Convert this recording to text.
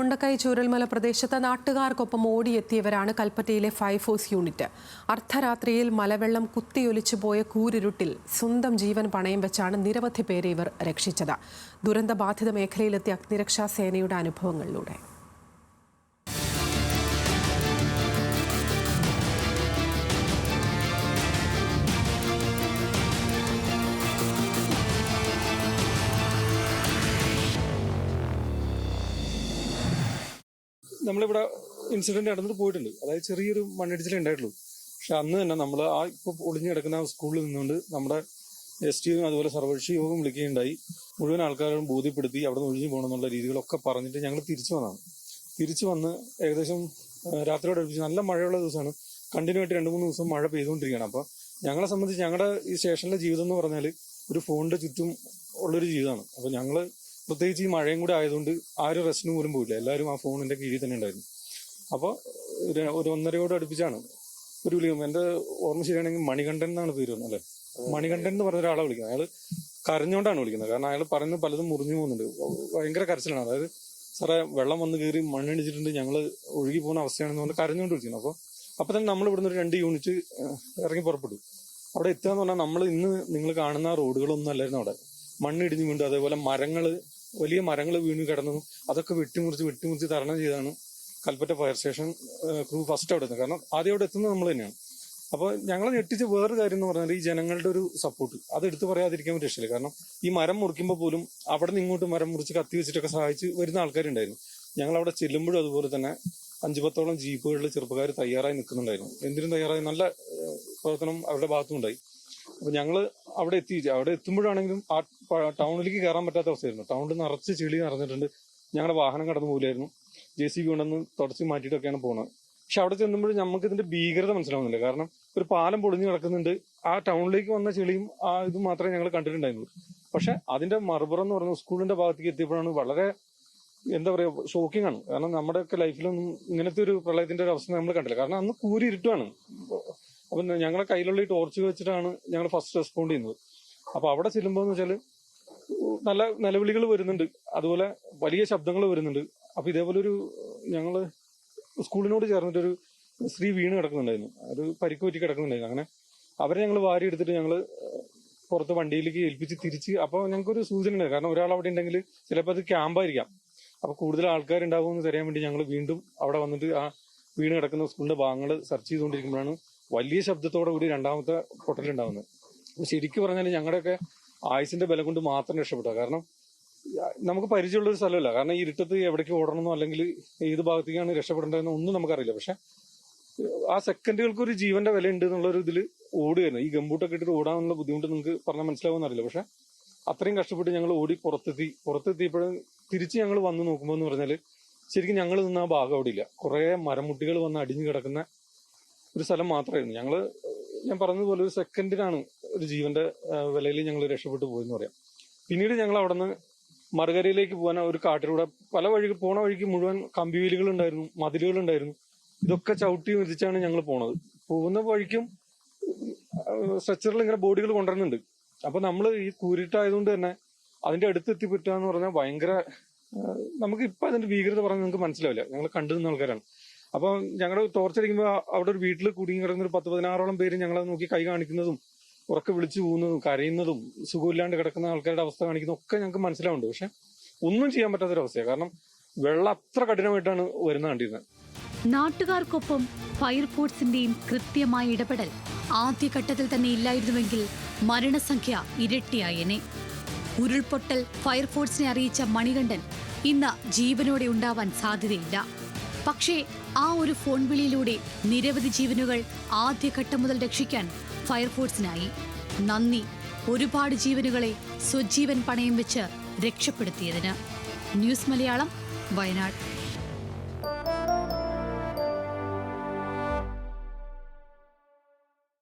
മുണ്ടക്കൈ ചൂരൽമല പ്രദേശത്ത് നാട്ടുകാർക്കൊപ്പം ഓടിയെത്തിയവരാണ് കൽപ്പറ്റയിലെ fire force unit. അർദ്ധരാത്രിയിൽ മലവെള്ളം കുത്തിയൊലിച്ചു പോയ കൂരിരുട്ടിൽ സ്വന്തം ജീവൻ പണയം വെച്ചാണ് നിരവധി പേരെ ഇവർ രക്ഷിച്ചത്. ദുരന്തബാധിത മേഖലയിലെത്തിയ അഗ്നിരക്ഷാ സേനയുടെ അനുഭവങ്ങളിലൂടെ. നമ്മളിവിടെ ഇൻസിഡന്റ് നടന്നിട്ട് പോയിട്ടുണ്ട്. അതായത് ചെറിയൊരു മണ്ണിടിച്ചിലേ ഉണ്ടായിട്ടുള്ളൂ. പക്ഷെ അന്ന് തന്നെ നമ്മൾ ആ ഇപ്പൊ ഒളിഞ്ഞു കിടക്കുന്ന സ്കൂളിൽ നിന്നുകൊണ്ട് നമ്മുടെ എസ് ടിയും അതുപോലെ സർവകക്ഷി യോഗം വിളിക്കുകയുണ്ടായി. മുഴുവൻ ആൾക്കാരും ബോധ്യപ്പെടുത്തി അവിടെ നിന്ന് ഒഴിഞ്ഞു പോകണം എന്നുള്ള രീതികളൊക്കെ പറഞ്ഞിട്ട് ഞങ്ങൾ തിരിച്ചു വന്നതാണ്. തിരിച്ചു വന്ന് ഏകദേശം രാത്രിയോട് അടുപ്പിച്ച് നല്ല മഴയുള്ള ദിവസമാണ്. കണ്ടിന്യൂ ആയിട്ട് രണ്ട് മൂന്ന് ദിവസം മഴ പെയ്തുകൊണ്ടിരിക്കുകയാണ്. അപ്പോൾ ഞങ്ങളെ സംബന്ധിച്ച് ഞങ്ങളുടെ ഈ സ്റ്റേഷനിലെ ജീവിതം എന്ന് പറഞ്ഞാൽ ഒരു ഫോണിന്റെ ചുറ്റും ഉള്ളൊരു ജീവിതമാണ്. അപ്പോൾ ഞങ്ങൾ പ്രത്യേകിച്ച് ഈ മഴയും കൂടെ ആയതുകൊണ്ട് ആരും റെസ്റ്റിന് പോലും പോയില്ല. എല്ലാവരും ആ ഫോണിന്റെ കീഴിൽ തന്നെ ഉണ്ടായിരുന്നു. അപ്പോൾ ഒരു ഒന്നരയോട് അടുപ്പിച്ചാണ് ഒരു വിളി എന്റെ ഓർമ്മ ശരിയാണെങ്കിൽ മണികണ്ഠൻ എന്നാണ് പേര് വന്നത് അല്ലേ? മണികണ്ഠൻ എന്ന് പറഞ്ഞ ഒരാളെ വിളിക്കുന്നത്. അയാൾ കരഞ്ഞോണ്ടാണ് വിളിക്കുന്നത്. കാരണം അയാൾ പറയുന്നത് പലതും മുറിഞ്ഞു പോകുന്നുണ്ട്. ഭയങ്കര കരച്ചിലാണ്. അതായത് സാറേ വെള്ളം വന്ന് കയറി മണ്ണിടിച്ചിട്ടുണ്ട്. ഞങ്ങൾ ഒഴുകി പോകുന്ന അവസ്ഥയാണെന്ന് പറഞ്ഞ് കരഞ്ഞുകൊണ്ട് വിളിക്കുന്നത് അപ്പോൾ അപ്പൊ തന്നെ നമ്മൾ ഇവിടുന്ന് ഒരു രണ്ട് യൂണിറ്റ് ഇറങ്ങി പുറപ്പെട്ടു. അവിടെ എത്തുക എന്ന് പറഞ്ഞാൽ നമ്മൾ ഇന്ന് നിങ്ങൾ കാണുന്ന റോഡുകളൊന്നും അല്ലായിരുന്നു അവിടെ. മണ്ണിടിഞ്ഞു വീണ്ടും അതേപോലെ മരങ്ങൾ വലിയ മരങ്ങൾ വീണ് കിടന്നു. അതൊക്കെ വെട്ടിമുറിച്ച് വെട്ടിമുറിച്ച് തരണം ചെയ്താണ് Kalpetta fire station crew first അവിടെ എത്തുന്നത് കാരണം ആദ്യം അവിടെ എത്തുന്നത് നമ്മൾ തന്നെയാണ്. അപ്പോൾ ഞങ്ങളെ ഞെട്ടിച്ച് വേറൊരു കാര്യം എന്ന് പറഞ്ഞാൽ ഈ ജനങ്ങളുടെ ഒരു സപ്പോർട്ട് അത് എടുത്തു പറയാതിരിക്കാൻ രക്ഷയില്ല. കാരണം ഈ മരം മുറിക്കുമ്പോൾ പോലും അവിടെ നിന്ന് ഇങ്ങോട്ട് മരം മുറിച്ച് കത്തി വെച്ചിട്ടൊക്കെ സഹായിച്ച് വരുന്ന ആൾക്കാരുണ്ടായിരുന്നു. ഞങ്ങൾ അവിടെ ചെല്ലുമ്പോഴും അതുപോലെ തന്നെ അഞ്ചു പത്തോളം ജീപ്പുകളിൽ ചെറുപ്പക്കാർ തയ്യാറായി നിൽക്കുന്നുണ്ടായിരുന്നു. എന്തിനും തയ്യാറായി. നല്ല പ്രവർത്തനം അവരുടെ ഭാഗത്തുനിന്നുണ്ടായി ഉണ്ടായി. അപ്പൊ ഞങ്ങൾ അവിടെ എത്തി അവിടെ എത്തുമ്പോഴാണെങ്കിലും ആ ടൗണിലേക്ക് കയറാൻ പറ്റാത്ത അവസ്ഥയായിരുന്നു. ടൗണിൽ നിറച്ച് ചെളി നിറഞ്ഞിട്ടുണ്ട്. ഞങ്ങളുടെ വാഹനം കടന്നു പോകില്ലായിരുന്നു ജെ സി ബി കൊണ്ടുവന്ന് തുടച്ച് മാറ്റിയിട്ടൊക്കെയാണ് പോകുന്നത് പക്ഷെ അവിടെ ചെന്നുമ്പോൾ നമുക്ക് ഇതിന്റെ ഭീകരത മനസ്സിലാവുന്നില്ല. കാരണം ഒരു പാലം പൊളിഞ്ഞു കിടക്കുന്നുണ്ട് ആ ടൗണിലേക്ക് വന്ന ചെളിയും ആ ഇതും മാത്രമേ ഞങ്ങൾ കണ്ടിട്ടുണ്ടായിരുന്നുള്ളൂ. പക്ഷെ അതിന്റെ മറുപുറം എന്ന് പറയുന്നത് സ്കൂളിന്റെ ഭാഗത്തേക്ക് എത്തിയപ്പോഴാണ് വളരെ എന്താ പറയാ ഷോക്കിംഗ് ആണ് കാരണം നമ്മുടെയൊക്കെ ലൈഫിലൊന്നും ഇങ്ങനത്തെ ഒരു പ്രളയത്തിന്റെ ഒരു അവസ്ഥ നമ്മൾ കണ്ടില്ല. കാരണം അന്ന് കൂരി ഇരുട്ടുമാണ് അപ്പൊ ഞങ്ങളെ കയ്യിലുള്ള ഈ ടോർച്ച് വെച്ചിട്ടാണ് ഞങ്ങൾ ഫസ്റ്റ് റെസ്പോണ്ട് ചെയ്യുന്നത്. അപ്പൊ അവിടെ ചെല്ലുമ്പോൾ എന്ന് വെച്ചാൽ നല്ല നിലവിളികൾ വരുന്നുണ്ട്. അതുപോലെ വലിയ ശബ്ദങ്ങൾ വരുന്നുണ്ട്. അപ്പൊ ഇതേപോലെ ഒരു ഞങ്ങൾ സ്കൂളിനോട് ചേർന്നിട്ടൊരു സ്ത്രീ വീണ് കിടക്കുന്നുണ്ടായിരുന്നു. ഒരു പരിക്ക് പറ്റി കിടക്കുന്നുണ്ടായിരുന്നു. അങ്ങനെ അവരെ ഞങ്ങൾ വാരി എടുത്തിട്ട് ഞങ്ങൾ പുറത്ത് വണ്ടിയിലേക്ക് ഏൽപ്പിച്ച് തിരിച്ച് അപ്പൊ ഞങ്ങൾക്കൊരു സൂചന ഉണ്ട്. കാരണം ഒരാൾ അവിടെ ഉണ്ടെങ്കിൽ ചിലപ്പോൾ അത് ക്യാമ്പായിരിക്കാം. അപ്പൊ കൂടുതൽ ആൾക്കാരുണ്ടാവുമെന്ന് തരാൻ വേണ്ടി ഞങ്ങൾ വീണ്ടും അവിടെ വന്നിട്ട് ആ വീണ് കിടക്കുന്ന സ്കൂളിന്റെ ഭാഗങ്ങൾ സെർച്ച് ചെയ്തുകൊണ്ടിരിക്കുമ്പോഴാണ് വലിയ ശബ്ദത്തോടെ കൂടി രണ്ടാമത്തെ പൊട്ടലുണ്ടാവുന്നത്. അപ്പൊ ശരിക്കും പറഞ്ഞാൽ ഞങ്ങളുടെയൊക്കെ ആയുസിന്റെ ബലം കൊണ്ട് മാത്രം രക്ഷപ്പെട്ടു കാരണം നമുക്ക് പരിചയമുള്ള ഒരു സ്ഥലമല്ല. കാരണം ഈ ഇരുട്ടത്ത് എവിടേക്ക് ഓടണമെന്നോ അല്ലെങ്കിൽ ഏത് ഭാഗത്തേക്കാണ് രക്ഷപ്പെടേണ്ടതെന്നോ ഒന്നും നമുക്കറിയില്ല. പക്ഷെ ആ സെക്കൻഡുകൾക്ക് ഒരു ജീവന്റെ വില ഉണ്ട് എന്നുള്ള ഒരു ഇതിൽ ഓടുകയായിരുന്നു. ഈ ഗംബൂട്ടൊക്കെ ഇട്ടിട്ട് ഓടാനുള്ള ബുദ്ധിമുട്ട് നിങ്ങൾക്ക് പറഞ്ഞാൽ മനസ്സിലാവുമെന്നറിയില്ല പക്ഷെ അത്രയും കഷ്ടപ്പെട്ട് ഞങ്ങൾ ഓടി പുറത്തെത്തി പുറത്തെത്തിയപ്പോഴും തിരിച്ച് ഞങ്ങൾ വന്ന് നോക്കുമ്പോൾ എന്ന് പറഞ്ഞാൽ ശരിക്കും ഞങ്ങൾ നിന്ന ആ ഭാഗം അവിടെ ഇല്ല കുറെ മരമുട്ടികൾ വന്ന് അടിഞ്ഞു കിടക്കുന്ന ഒരു സ്ഥലം മാത്രമായിരുന്നു. ഞങ്ങൾ ഞാൻ പറഞ്ഞതുപോലെ ഒരു സെക്കൻഡിനാണ് ഒരു ജീവന്റെ വിലയിൽ ഞങ്ങൾ രക്ഷപ്പെട്ടു പോയെന്ന് പറയാം. പിന്നീട് ഞങ്ങൾ അവിടെ നിന്ന് മറുകരയിലേക്ക് പോകാൻ ഒരു കാട്ടിലൂടെ പല വഴിക്ക് പോണ വഴിക്ക് മുഴുവൻ കമ്പിവേലികൾ ഉണ്ടായിരുന്നു മതിലുകൾ ഉണ്ടായിരുന്നു. ഇതൊക്കെ ചവിട്ടി വിധിച്ചാണ് ഞങ്ങൾ പോണത്. പോകുന്ന വഴിക്കും സ്ട്രെച്ചറിൽ ഇങ്ങനെ ബോഡികൾ കൊണ്ടുവരുന്നുണ്ട്. അപ്പൊ നമ്മൾ ഈ കൂരിട്ടായതുകൊണ്ട് തന്നെ അതിന്റെ അടുത്ത് എത്തിപ്പറ്റുക എന്ന് പറഞ്ഞാൽ ഭയങ്കര നമുക്ക് ഇപ്പൊ അതിന്റെ ഭീകരത പറഞ്ഞാൽ നിങ്ങൾക്ക് മനസ്സിലാവില്ല. ഞങ്ങൾ കണ്ടു ആൾക്കാരാണ്. അപ്പൊ ഞങ്ങളുടെ ടോർച്ചടിക്കുമ്പോൾ അവിടെ ഒരു വീട്ടിൽ കുടുങ്ങി കിടന്ന ഒരു പത്ത് പതിനാറോളം പേര് ഞങ്ങളെ നോക്കി കൈ കാണിക്കുന്നതും ഉറക്കെ വിളിച്ചു പോകുന്നതും കരയുന്നതും സുഖമില്ലാണ്ട് കിടക്കുന്ന ആൾക്കാരുടെ അവസ്ഥ കാണിക്കുന്നതും ഒക്കെ ഞങ്ങൾക്ക് മനസ്സിലാവുന്നുണ്ട് പക്ഷെ ഒന്നും ചെയ്യാൻ പറ്റാത്തൊരവസ്ഥയാണ് കാരണം വെള്ളം അത്ര കഠിനമായിട്ടാണ് വരുന്ന കണ്ടിരുന്നത്. നാട്ടുകാർക്കൊപ്പം ഫയർഫോഴ്സിന്റെയും കൃത്യമായ ഇടപെടൽ ആദ്യഘട്ടത്തിൽ തന്നെ ഇല്ലായിരുന്നുവെങ്കിൽ മരണസംഖ്യ ഇരട്ടിയായേനെ. ഉരുൾപൊട്ടൽ ഫയർഫോഴ്സിനെ അറിയിച്ച മണികണ്ഠൻ ഇന്ന് ജീവനോടെ ഉണ്ടാവാൻ സാധ്യതയില്ല. പക്ഷേ ആ ഒരു ഫോൺ വിളിയിലൂടെ നിരവധി ജീവനുകൾ ആദ്യഘട്ടം മുതൽ രക്ഷിക്കാൻ ഫയർഫോഴ്സിനായി. നന്ദി. ഒരുപാട് ജീവനുകളെ സ്വജീവൻ പണയം വെച്ച് രക്ഷപ്പെടുത്തിയതിന്. ന്യൂസ് മലയാളം വയനാട്.